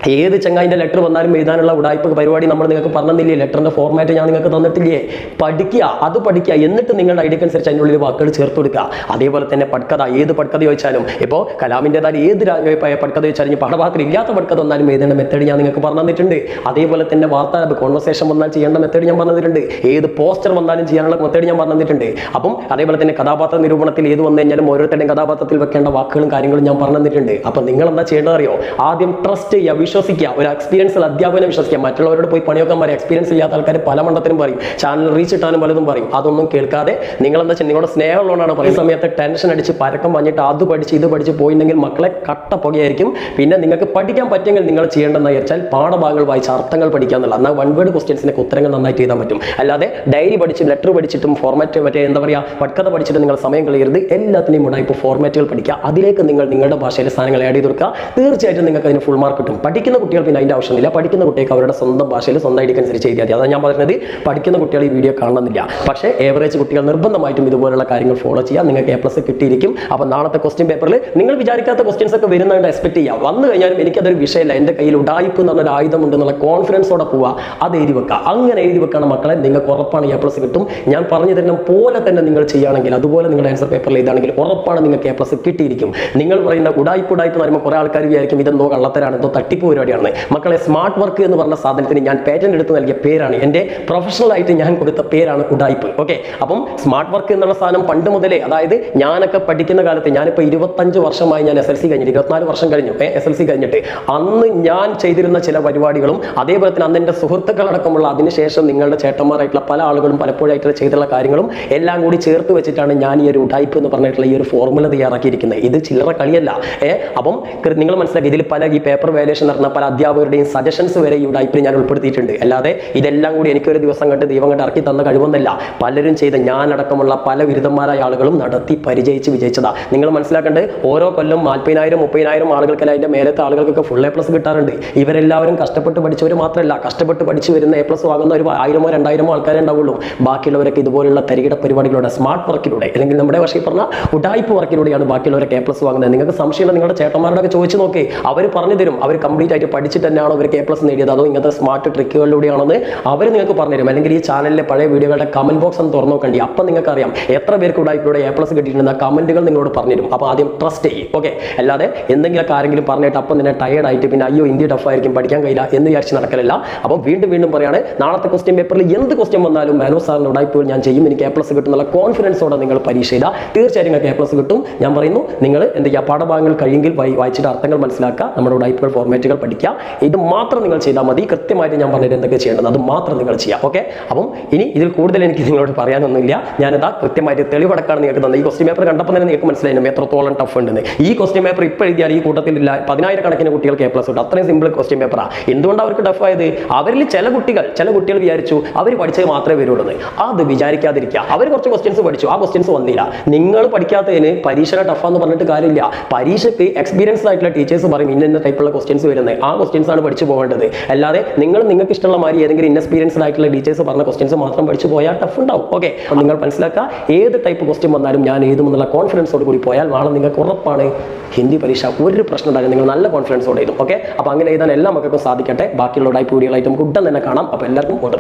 ഏത് ചങ്ങായിന്റെ ലെറ്റർ വന്നാലും എഴുതാനുള്ള ഉടായ്പ പരിപാടി നമ്മൾ നിങ്ങൾക്ക് പറഞ്ഞില്ലേ ലെറ്ററിന്റെ ഫോർമാറ്റ് ഞാൻ നിങ്ങൾക്ക് തന്നിട്ടില്ലേ? പഠിക്കുക അത് പഠിക്കുക. എന്നിട്ട് നിങ്ങളുടെ ഐഡിയക്ക് അനുസരിച്ച് അതിനുള്ളിൽ വാക്കുകൾ ചേർത്ത് കൊടുക്കുക. അതേപോലെ തന്നെ പട്കഥ ഏത് പട്കഥ ചോദിച്ചാലും. ഇപ്പോൾ കലാമിന്റെതായ ഏത് രാ- ഏ, പ- പട്കഥ ചോദിച്ചാലും പാഠഭാഗത്തിൽ ഇല്ലാത്ത പട്കഥ വന്നാലും എഴുതേണ്ട മെത്തേഡ് ഞാൻ നിങ്ങൾക്ക് പറഞ്ഞു തന്നിട്ടുണ്ട് അതേപോലെ തന്നെ വാർത്താ കോൺവെർസേഷൻ വന്നാൽ ചെയ്യേണ്ട മെത്തേഡ് ഞാൻ പറഞ്ഞു തന്നിട്ടുണ്ട് ഏത് പോസ്റ്റർ വന്നാലും ചെയ്യാനുള്ള മെത്തേഡ് ഞാൻ പറഞ്ഞു തന്നിട്ടുണ്ട് അപ്പം അതേപോലെ തന്നെ കഥാപാത്ര നിരൂപണത്തിൽ ഏത് വന്നു കഴിഞ്ഞാലും ഓരോരുത്തരുടെയും കഥാപാത്രത്തിൽ വെക്കേണ്ട വാക്കുകളും കാര്യങ്ങളും ഞാൻ പറഞ്ഞു തന്നിട്ടുണ്ട് അപ്പം നിങ്ങൾ എന്താ ചെയ്യേണ്ടത് അറിയോ ആദ്യം ട്രസ്റ്റ് ചെയ്യുക വിശ്വസിക്കുക. ഒരു എക്സ്പീരിയൻസ് ഉള്ള അധ്യാപകനെ വിശ്വസിക്കുക. മറ്റുള്ളവരോട് പോയി പണിയൊക്കെ പറയും എക്സ്പീരിയൻസ് ഇല്ലാത്ത ആൾക്കാർ പല മണ്ഡലത്തിനും പറയും. ചാനൽ റീച്ച് ഇട്ടാനും പലതും പറയും. അതൊന്നും കേൾക്കാതെ നിങ്ങൾ എന്താ വെച്ചാൽ നിങ്ങളുടെ സ്നേഹമുള്ളതാണ് പറയുന്ന സമയത്ത് ടെൻഷൻ അടിച്ച് പരക്കം വന്നിട്ട് അത് പഠിച്ച് ഇത് പഠിച്ച് പോയിട്ടുണ്ടെങ്കിൽ മക്കളെ കട്ട പുകയായിരിക്കും പിന്നെ നിങ്ങൾക്ക് പഠിക്കാൻ പറ്റുമെങ്കിൽ നിങ്ങൾ ചെയ്യേണ്ടതെന്ന് വെച്ചാൽ പാഠഭാഗങ്ങൾ വായിച്ച് അർത്ഥങ്ങൾ പഠിക്കുക എന്നുള്ള എന്നാൽ വൺ വേർഡ് ക്വസ്റ്റ്യൻസിനൊക്കെ ഉത്തരങ്ങൾ നന്നായിട്ട് എഴുതാൻ പറ്റും. അല്ലാതെ ഡയറി പഠിച്ച് ലെറ്റർ പഠിച്ചിട്ടും ഫോർമാറ്റ് മറ്റേ എന്താ പറയുക പട്കഥ പഠിച്ചിട്ട് നിങ്ങൾ സമയം കളയരുത്. എല്ലാത്തിനെയും ഉണ്ടായി ഇപ്പോൾ ഫോർമാറ്റുകൾ പഠിക്കുക. അതിലേക്ക് നിങ്ങൾ നിങ്ങളുടെ ഭാഷയിലെ സാധനങ്ങൾ ആഡ് ചെയ്ത് കൊടുക്കുക. തീർച്ചയായിട്ടും നിങ്ങൾക്ക് അതിന് ഫുൾ മാർക്ക് കിട്ടും പഠിക്കുന്ന കുട്ടികൾ പിന്നെ അതിന്റെ ആവശ്യമില്ല. പഠിക്കുന്ന കുട്ടികൾക്ക് അവരുടെ സ്വന്തം ഭാഷയിൽ സ്വന്തം ഐഡിക്ക് അനുസരിച്ച് എഴുതിയാൽ മതി അതാണ് ഞാൻ പറഞ്ഞത്. പഠിക്കുന്ന കുട്ടികൾ ഈ വീഡിയോ കാണണമെന്നില്ല. പക്ഷേ ഏവറേജ് കുട്ടികൾ നിർബന്ധമായിട്ടും ഇതുപോലുള്ള കാര്യങ്ങൾ ഫോളോ ചെയ്യാം. നിങ്ങൾക്ക് എ പ്ലസ് കിട്ടിയിരിക്കും. അപ്പോൾ നാളത്തെ ക്വസ്റ്റ്യൻ പേപ്പറിൽ നിങ്ങൾ വിചാരിക്കാത്ത ക്വസ്റ്റ്യൻസ് ഒക്കെ വരുന്നതുകൊണ്ട് എക്സ്പെക്ട് ചെയ്യുക വന്നു കഴിഞ്ഞാലും എനിക്കതൊരു വിഷയമില്ല. എന്റെ കയ്യിൽ ഉടായ്പ് എന്ന് പറഞ്ഞൊരു ആയുധമുണ്ട് എന്നുള്ള കോൺഫിഡൻസോടെ പോവുക അത് എഴുതി വെക്കുക അങ്ങനെ എഴുതി വെക്കണം മക്കളെ നിങ്ങൾക്ക് ഉറപ്പാണ് എ പ്ലസ് കിട്ടും. ഞാൻ പറഞ്ഞു തരുന്ന പോലെ തന്നെ നിങ്ങൾ ചെയ്യുകയാണെങ്കിൽ അതുപോലെ നിങ്ങളുടെ ആൻസർ പേപ്പറിൽ എഴുതാണെങ്കിൽ ഉറപ്പാണ് നിങ്ങൾക്ക് എ പ്ലസ് കിട്ടിയിരിക്കും. നിങ്ങൾ പറയുന്ന ഉടായ്പ ഉടായ്പ എന്ന് പറയുമ്പോൾ കുറേ ആൾക്കാർ വിചാരിക്കും ഇതെന്തോ കള്ളത്തരാണ് എന്തോ തട്ടിപ്പ് പരിപാടിയാണ്. മക്കളെ സ്മാർട്ട് വർക്ക് എന്ന് പറഞ്ഞ സാധനത്തിന് ഞാൻ പേറ്റന്റ് എടുത്ത് നൽകിയ പേരാണ്. എന്റെ പ്രൊഫഷണൽ ആയിട്ട് ഞാൻ കൊടുത്ത പേരാണ് ഉടായ്പ്. ഓക്കെ അപ്പം സ്മാർട്ട് വർക്ക് എന്നുള്ള സാധനം പണ്ട് മുതലേ അതായത് ഞാനൊക്കെ പഠിക്കുന്ന കാലത്ത് ഞാനിപ്പോൾ ഇരുപത്തഞ്ച് വർഷമായി ഞാൻ എസ് എൽ സി കഴിഞ്ഞിട്ട് ഇരുപത്തിനാല് വർഷം കഴിഞ്ഞു എസ് എൽ സി കഴിഞ്ഞിട്ട്. അന്ന് ഞാൻ ചെയ്തിരുന്ന ചില പരിപാടികളും അതേപോലെ തന്നെ അന്ന് എന്റെ സുഹൃത്തുക്കളടക്കമുള്ള അതിനുശേഷം നിങ്ങളുടെ ചേട്ടന്മാരായിട്ടുള്ള പല ആളുകളും പലപ്പോഴായിട്ടുള്ള ചെയ്തിട്ടുള്ള കാര്യങ്ങളും എല്ലാം കൂടി ചേർത്ത് വെച്ചിട്ടാണ് ഞാൻ ഈ ഒരു ഉടായ്പ് എന്ന് പറഞ്ഞിട്ടുള്ള ഈ ഒരു ഫോർമുല തയ്യാറാക്കിയിരിക്കുന്നത്. ഇത് ചില്ലറ കളിയല്ല ഏ? അപ്പം നിങ്ങൾ മനസ്സിലാക്കി ഇതിൽ പല ഈ പേപ്പർ വാല്യൂഷൻ നടത്തുന്ന പല അധ്യാപകരുടെയും സജഷൻസ് വരെ ഈ ഡൈപ്പിൽ ഞാൻ ഉൾപ്പെടുത്തിയിട്ടുണ്ട്. അല്ലാതെ ഇതെല്ലാം കൂടി എനിക്കൊരു ദിവസം കണ്ട് ദൈവം കണ്ട് ഇറക്കി തന്ന കഴിവൊന്നല്ല. പലരും ചെയ്ത ഞാനടക്കമുള്ള പല ബിരുദന്മാരായ ആളുകളും നടത്തി പരിചയിച്ച് വിജയിച്ചതാ. നിങ്ങൾ മനസ്സിലാക്കേണ്ടത് ഓരോ കൊല്ലം നാൽപ്പതിനായിരം മുപ്പതിനായിരം ആളുകൾക്കല്ല അതിന്റെ മേലത്തെ ആളുകൾക്കൊക്കെ ഫുൾ എ പ്ലസ് കിട്ടാറുണ്ട്. ഇവരെല്ലാവരും കഷ്ടപ്പെട്ട് പഠിച്ചവർ മാത്രമല്ല കഷ്ടപ്പെട്ട് പഠിച്ചു വരുന്ന എ പ്ലസ് വാങ്ങുന്ന ഒരു ആയിരമോ രണ്ടായിരമോ ആൾക്കാരെ ഉണ്ടാവുള്ളൂ. ബാക്കിയുള്ളവരൊക്കെ ഇതുപോലുള്ള തരികിട പരിപാടികളുടെ സ്മാർട്ട് വർക്കിലൂടെ അല്ലെങ്കിൽ നമ്മുടെ പക്ഷേ പറഞ്ഞ ഉടായ്പ വർക്കിലൂടെയാണ് ബാക്കിയുള്ളവരൊക്കെ എ പ്ലസ് വാങ്ങുന്നത്. നിങ്ങൾക്ക് സംശയമുള്ള നിങ്ങളുടെ ചേട്ടന്മാരോടൊക്കെ ചോദിച്ചു നോക്കി. അവർ പറഞ്ഞു തരും. അവർ കംപ്ലീറ്റ് ആയിട്ട് പഠിച്ചിട്ട് തന്നെയാണോ അവർക്ക് എ പ്ലസ് നേടിയത്? അതോ ഇങ്ങനത്തെ സ്മാർട്ട് ട്രിക്കുകളിലൂടെയാണെന്ന് അവർ നിങ്ങൾക്ക് പറഞ്ഞുതരും. അല്ലെങ്കിൽ ഈ ചാനലിലെ പഴയ വീഡിയോകളുടെ കമന്റ് ബോക്സ് ഒന്ന് തുറന്നു നോക്കണ്ടി. അപ്പം അറിയാം എത്ര പേർക്ക് ഉടായ്പയുടെ എ പ്ലസ് കിട്ടിയിട്ടുണ്ടെന്ന കമന്റുകൾ നിങ്ങളോട് പറഞ്ഞു തരും അപ്പോൾ ആദ്യം ട്രസ്റ്റ് ചെയ്യും. ഓക്കെ അല്ലാതെ എന്തെങ്കിലുമൊക്കെ ആരെങ്കിലും പറഞ്ഞിട്ട് അപ്പം തന്നെ ടയർഡ് ആയിട്ട് പിന്നെ അയ്യോ ഇന്ത്യ ടഫ് ആയിരിക്കും പഠിക്കാൻ കഴിയില്ല എന്ന് വിചാരിച്ച് നടക്കലില്ല. അപ്പം വീണ്ടും വീണ്ടും പറയാണ് നാളത്തെ ക്വസ്റ്റ്യൻ പേപ്പറിൽ എന്ത് ക്വസ്റ്റ്യൻ വന്നാലും മാനോ സാറിന് ഉടായ്പകൾ ഞാൻ ചെയ്യും. എനിക്ക് എ പ്ലസ് കിട്ടുന്നുള്ള കോൺഫിഡൻസോടെ നിങ്ങൾ പരീക്ഷ ചെയ്താൽ തീർച്ചയായും നിങ്ങൾക്ക് എ പ്ലസ് കിട്ടും. ഞാൻ പറയുന്നു നിങ്ങൾ എന്ത് പാഠഭാഗങ്ങൾ കഴിയെങ്കിൽ വായിച്ചിട്ട് അർത്ഥങ്ങൾ മനസ്സിലാക്കുക. നമ്മുടെ ഉടായ്പകൾ ഫോർമാറ്റുകൾ പഠിക്കുക. ഇത് മാത്രം നിങ്ങൾ ചെയ്താൽ മതി. കൃത്യമായിട്ട് ഞാൻ പറഞ്ഞത് എന്തൊക്കെ ചെയ്യേണ്ടത് അത് മാത്രം നിങ്ങൾ ചെയ്യുക. ഓക്കെ അപ്പം ഇനി ഇതിൽ കൂടുതൽ എനിക്ക് നിങ്ങളോട് പറയാനൊന്നുമില്ല. ഞാനിതാ കൃത്യമായിട്ട് തെളിവടക്കാണ് നിങ്ങൾക്ക് തന്നെ ഈ ക്വസ്റ്റ്യൻ പേപ്പർ കണ്ടപ്പോൾ തന്നെ നിങ്ങൾക്ക് മനസ്സിലായിരുന്നു എത്രത്തോളം ടഫ് ഉണ്ടെന്ന്. ഈ ക്വസ്റ്റ്യൻ പേപ്പർ ഇപ്പോൾ എഴുതിയാൽ ഈ കൂട്ടത്തിലില്ല പതിനായിരക്കണക്കിന് കുട്ടികൾക്ക് എ പ്ലസ് ഉണ്ട് അത്രയും സിമ്പിൾ ക്വസ്റ്റ്യൻ പേപ്പറാണ് എന്തുകൊണ്ട് അവർക്ക് ടഫ് ആയത്? അവരിൽ ചില കുട്ടികൾ ചില കുട്ടികൾ വിചാരിച്ചു അവർ പഠിച്ചത് മാത്രമേ വരുള്ളൂ. അത് വിചാരിക്കാതിരിക്കുക. അവർ കുറച്ച് ക്വസ്റ്റ്യൻസ് പഠിച്ചു. ആ ക്വസ്റ്റ്യൻസ് വന്നില്ല. നിങ്ങൾ പഠിക്കാത്തതിന് പരീക്ഷ ടഫാന്ന് പറഞ്ഞിട്ട് കാര്യമില്ല. പരീക്ഷയ്ക്ക് എക്സ്പീരിയൻസ് ആയിട്ടുള്ള ടീച്ചേഴ്സ് പറയും ഇന്ന ടൈപ്പുള്ള ക്വസ്റ്റ്യൻസ് വരുന്നത്. ആ ക്വസ്റ്റ്യൻസ് ആണ് പഠിച്ചു പോകേണ്ടത്. അല്ലാതെ നിങ്ങൾ നിങ്ങൾക്ക് ഇഷ്ടമുള്ള മാതിരി ഏതെങ്കിലും ഇൻഎക്സ്പീരിയൻസ്ഡ് ആയിട്ടുള്ള ടീച്ചേഴ്സ് പറഞ്ഞ ക്വസ്റ്റ്യൻസ് മാത്രം പഠിച്ചു പോയാൽ ടഫ് ഉണ്ടാവും. ഓക്കെ നിങ്ങൾ മനസ്സിലാക്കുക ഏത് ടൈപ്പ് ക്വസ്റ്റ്യൻ വന്നാലും ഞാൻ എഴുതുമെന്നുള്ള കോൺഫിഡൻസോട് കൂടി പോയാൽ നാളെ നിങ്ങൾക്ക് ഉറപ്പാണ് ഹിന്ദി പരീക്ഷ ഒരു പ്രശ്നം ഉണ്ടാകും നിങ്ങൾ നല്ല കോൺഫിഡൻസോടെ എഴുതും. ഓക്കെ അപ്പോൾ അങ്ങനെ എഴുതാൻ എല്ലാ മക്കൾക്കും സാധിക്കട്ടെ. ബാക്കിയുള്ള ടൈപ്പ് വീഡിയോകളായിട്ട് നമുക്ക് ഉടൻ തന്നെ കാണാം. അപ്പോൾ എല്ലാവർക്കും ഓർഡർ